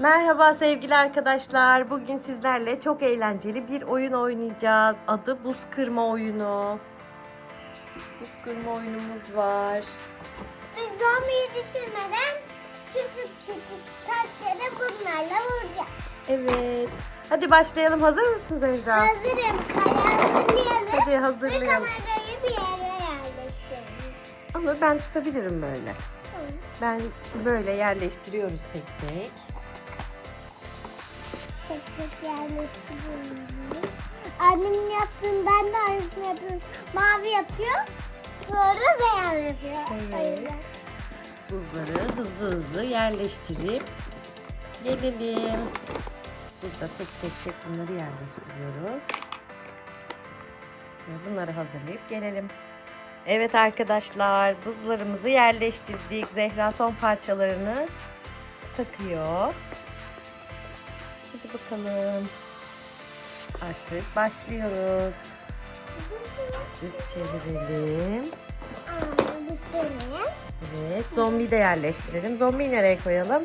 Merhaba sevgili arkadaşlar. Bugün sizlerle çok eğlenceli bir oyun oynayacağız. Adı buz kırma oyunu. Buz kırma oyunumuz var. Biz zombiyi düşürmeden küçük küçük taşları bunlarla vuracağız. Evet. Hadi başlayalım. Hazır mısın Zehra? Hazırım. Kaya hazırlayalım. Hadi Ve hazırlayalım. kamerayı bir yere yerleştirelim. Ama ben tutabilirim böyle. Tamam. Ben böyle yerleştiriyoruz tek tek. Tek yerleştirelim. Annemin yaptığını ben de aynısını yapıyorum. Mavi yapıyor. Sonra beyaz yapıyor. Evet. Buzları hızlı hızlı yerleştirip gelelim. Burada tek tek tek bunları yerleştiriyoruz. Ve bunları hazırlayıp gelelim. Evet arkadaşlar buzlarımızı yerleştirdik. Zehra son parçalarını takıyor. Bakalım. Artık başlıyoruz. Düz çevirelim. Evet, zombiyi de yerleştirelim. Zombiyi nereye koyalım?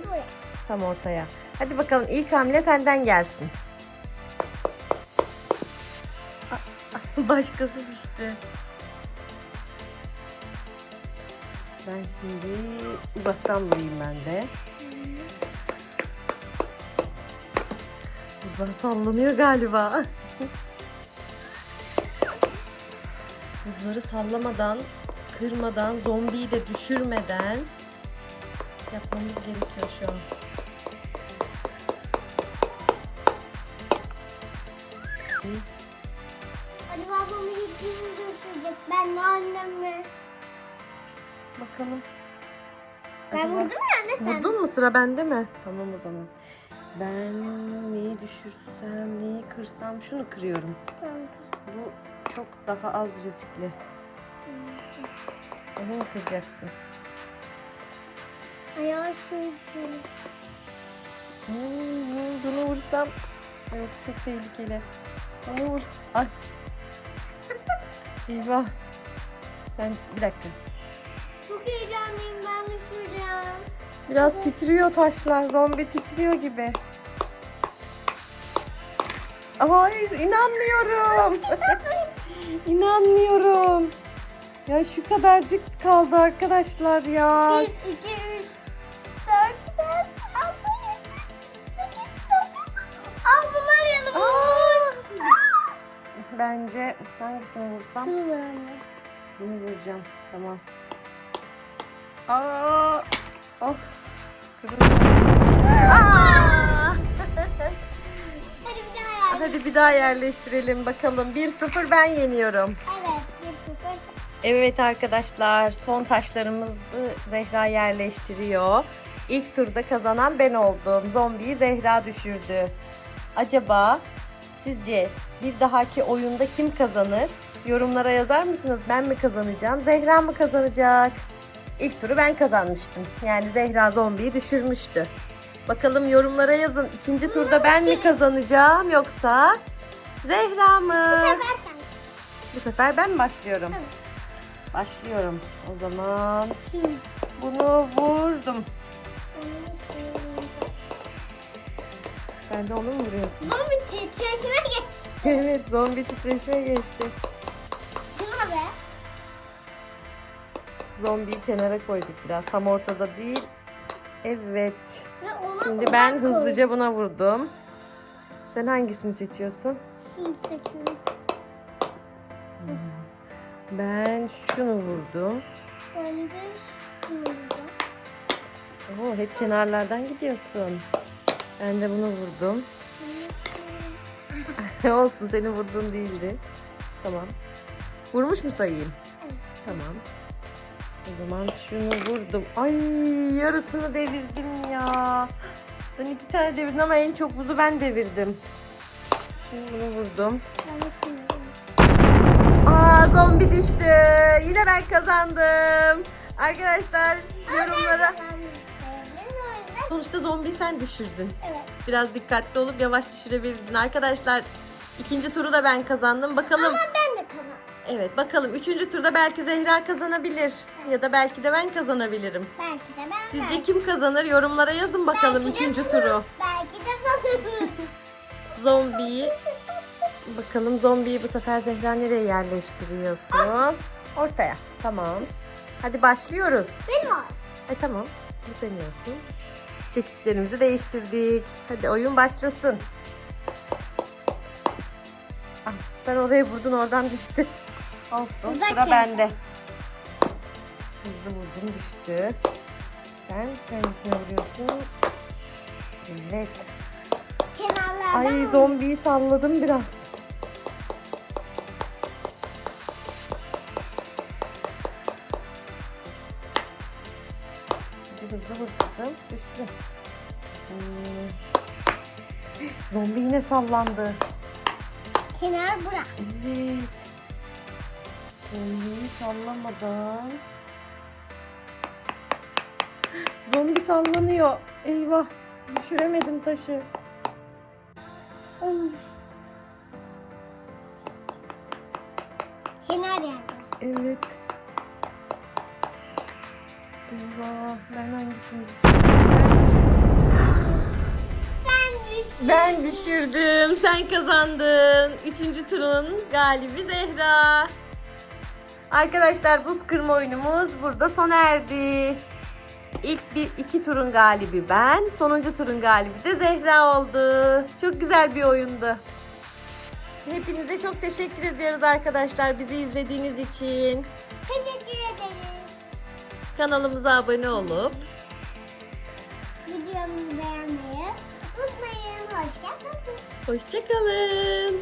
Tam ortaya. Hadi bakalım ilk hamle senden gelsin. Başkası düştü. Ben şimdi uzaktan vurayım ben de. Buzlar sallanıyor galiba. Buzları sallamadan, kırmadan, zombiyi de düşürmeden yapmamız gerekiyor şu an. Acaba zombiyi kim düşürecek? Ben mi annem mi? Bakalım. Ben Acaba- vurdum ya anne sen. Vurdun mu sıra bende mi? Tamam o zaman. Ben kırsam şunu kırıyorum. Tamam. Bu çok daha az riskli. Onu mu kıracaksın? Ayağı şöyle. Hmm, bunu vursam. Yok çok tehlikeli. Onu vur. Ay. Eyvah. Sen bir dakika. Çok heyecanlıyım ben düşüreceğim. Biraz titriyor taşlar. Zombi titriyor gibi. Ay inanmıyorum. inanmıyorum. Ya şu kadarcık kaldı arkadaşlar ya. 1, 2, 3, 4, 5, 6, 7, 8, 9. Al bunlar yanıma. Aa! Bence hangisini vursam? Şunu ver anne. Bunu vuracağım. Tamam. Aa! Of. Kırıldı. Aa! Hadi bir daha yerleştirelim bakalım. 1-0 ben yeniyorum. Evet. Bir sıfır. Evet arkadaşlar son taşlarımızı Zehra yerleştiriyor. İlk turda kazanan ben oldum. Zombiyi Zehra düşürdü. Acaba sizce bir dahaki oyunda kim kazanır? Yorumlara yazar mısınız? Ben mi kazanacağım? Zehra mı kazanacak? İlk turu ben kazanmıştım. Yani Zehra zombiyi düşürmüştü. Bakalım yorumlara yazın. İkinci turda ben mi kazanacağım yoksa Zehra mı? Sefer sen. Bu sefer ben mi başlıyorum? Başlıyorum. O zaman Şimdi. bunu vurdum. Sen de onu mu vuruyorsun? Zombi titreşime geçti. evet zombi titreşime geçti. Şuna be. Zombiyi kenara koyduk biraz. Tam ortada değil. Evet. Ve ona Şimdi ben koy. hızlıca buna vurdum. Sen hangisini seçiyorsun? Şunu seçiyorum. Ben şunu vurdum. Ben de şunu vuracağım. Oo, hep kenarlardan gidiyorsun. Ben de bunu vurdum. Olsun seni vurduğun değildi. Tamam. Vurmuş mu sayayım? Evet. Tamam. O zaman şunu vurdum. Ay yarısını devirdim ya. Sen iki tane devirdin ama en çok buzu ben devirdim. Şimdi bunu vurdum. Aa zombi düştü. Yine ben kazandım. Arkadaşlar yorumlara. Sonuçta zombi sen düşürdün. Evet. Biraz dikkatli olup yavaş düşürebilirdin. Arkadaşlar ikinci turu da ben kazandım. Bakalım Ama ben. Evet bakalım üçüncü turda belki Zehra kazanabilir. Ya da belki de ben kazanabilirim. Belki de ben Sizce kim kazanır? Yorumlara yazın bakalım belki üçüncü turu. Belki de Bulut. Zombiyi bakalım zombiyi bu sefer Zehra nereye yerleştiriyorsun? Ortaya. Tamam. Hadi başlıyoruz. Benim o. E tamam. Bu senin olsun. Çekiçlerimizi değiştirdik. Hadi oyun başlasın. Ah, sen oraya vurdun oradan düştü. Olsun. Uzak Sıra yere. bende. Hızlı vurdum düştü. Sen hangisine vuruyorsun? Evet. Kenarlardan Ay zombiyi salladım biraz. Hadi hızlı vur kızım. Düştü. Hmm. Zombi yine sallandı. Kenar bırak. Evet. Zombiyi sallamadan. Zombi sallanıyor. Eyvah. Düşüremedim taşı. Onu Kenar yani. Evet. Eyvah. Ben hangisini düşürdüm? Ben düşürdüm. Sen kazandın. Üçüncü turun galibi Zehra. Arkadaşlar buz kırma oyunumuz burada sona erdi. İlk bir iki turun galibi ben. Sonuncu turun galibi de Zehra oldu. Çok güzel bir oyundu. Hepinize çok teşekkür ediyoruz arkadaşlar bizi izlediğiniz için. Teşekkür ederiz. Kanalımıza abone olup Videomuzu beğenmeyi unutmayın. Hoşçakalın. hoşçakalın.